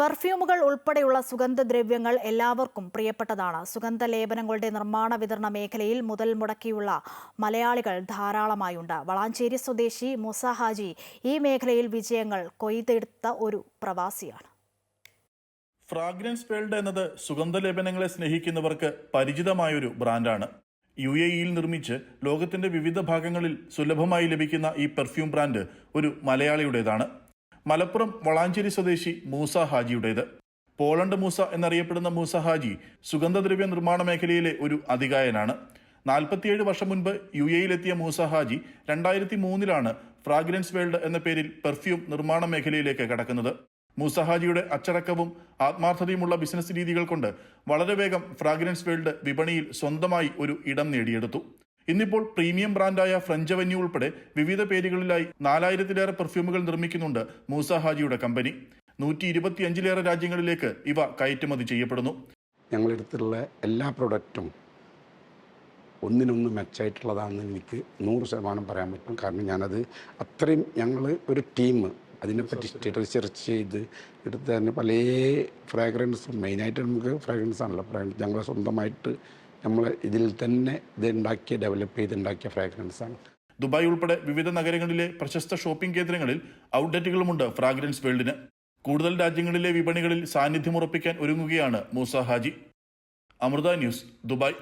പെർഫ്യൂമുകൾ ഉൾപ്പെടെയുള്ള സുഗന്ധദ്രവ്യങ്ങൾ എല്ലാവർക്കും പ്രിയപ്പെട്ടതാണ്. സുഗന്ധ ലേപനങ്ങളുടെ നിർമ്മാണ വിതരണ മേഖലയിൽ മുതൽ മുടക്കിയുള്ള മലയാളികൾ ധാരാളമായുണ്ട്. വളാഞ്ചേരി സ്വദേശി മുസ ഹാജി ഈ മേഖലയിൽ വിജയങ്ങൾ കൊയ്തെടുത്ത ഒരു പ്രവാസിയാണ്. ഫ്രാഗ്രൻസ് വേൾഡ് എന്നത് സുഗന്ധലേപനങ്ങളെ സ്നേഹിക്കുന്നവർക്ക് പരിചിതമായൊരു ബ്രാൻഡാണ്. യു എ ഇയിൽ നിർമ്മിച്ച് ലോകത്തിന്റെ വിവിധ ഭാഗങ്ങളിൽ സുലഭമായി ലഭിക്കുന്ന ഈ പെർഫ്യൂം ബ്രാൻഡ് ഒരു മലയാളിയുടേതാണ്. മലപ്പുറം വളാഞ്ചേരി സ്വദേശി മൂസ ഹാജിയുടേത്. പോളണ്ട് മൂസ എന്നറിയപ്പെടുന്ന മൂസ ഹാജി സുഗന്ധദ്രവ്യ നിർമ്മാണ മേഖലയിലെ ഒരു അതികായനാണ് നാൽപ്പത്തിയേഴ് വർഷം മുൻപ് യു എയിലെത്തിയ മൂസ ഹാജി രണ്ടായിരത്തി മൂന്നിലാണ് ഫ്രാഗ്രൻസ് വേൾഡ് എന്ന പേരിൽ പെർഫ്യൂം നിർമ്മാണ മേഖലയിലേക്ക് കടക്കുന്നത്. മൂസഹാജിയുടെ അച്ചടക്കവും ആത്മാർത്ഥതയുമുള്ള ബിസിനസ് രീതികൾ കൊണ്ട് വളരെ വേഗം ഫ്രാഗ്രൻസ് വേൾഡ് വിപണിയിൽ സ്വന്തമായി ഒരു ഇടം നേടിയെടുത്തു. ഇന്നിപ്പോൾ പ്രീമിയം ബ്രാൻഡായ ഫ്രഞ്ച് അവന്യൂ ഉൾപ്പെടെ വിവിധ പേരുകളിലായി നാലായിരത്തിലേറെ പെർഫ്യൂമുകൾ നിർമ്മിക്കുന്നുണ്ട് മൂസ ഹാജിയുടെ കമ്പനി. നൂറ്റി ഇരുപത്തിയഞ്ചിലേറെ രാജ്യങ്ങളിലേക്ക് ഇവ കയറ്റുമതി ചെയ്യപ്പെടുന്നു. ഞങ്ങളെടുത്തുള്ള എല്ലാ പ്രൊഡക്റ്റും ഒന്നിനൊന്ന് മെച്ചമായിട്ടുള്ളതാണെന്ന് എനിക്ക് നൂറ് ശതമാനം പറയാൻ പറ്റും. കാരണം ഞാനത് അത്രയും ഞങ്ങൾ ഒരു ടീം അതിനെപ്പറ്റി റിസർച്ച് ചെയ്ത് എടുത്ത് തന്നെ പല ഫ്രാഗ്രൻസും മെയിനായിട്ട് നമുക്ക് ഫ്രാഗ്രൻസ് ആണല്ലോ. ഫ്രാഗ്രൻസ് ഞങ്ങൾ സ്വന്തമായിട്ട് നമ്മൾ ഇതിൽ തന്നെ ഇത് ഉണ്ടാക്കിയ ഡെവലപ്പ് ചെയ്തുണ്ടാക്കിയ ഫ്രാഗ്രൻസാണ് ദുബായ് ഉൾപ്പെടെ വിവിധ നഗരങ്ങളിലെ പ്രശസ്ത ഷോപ്പിംഗ് കേന്ദ്രങ്ങളിൽ ഔട്ട്ലെറ്റുകളുമുണ്ട് ഫ്രാഗ്രൻസ് വേൾഡിന് കൂടുതൽ രാജ്യങ്ങളിലെ വിപണികളിൽ സാന്നിധ്യം ഉറപ്പിക്കാൻ ഒരുങ്ങുകയാണ് Moosa Haji. Amrita news Dubai.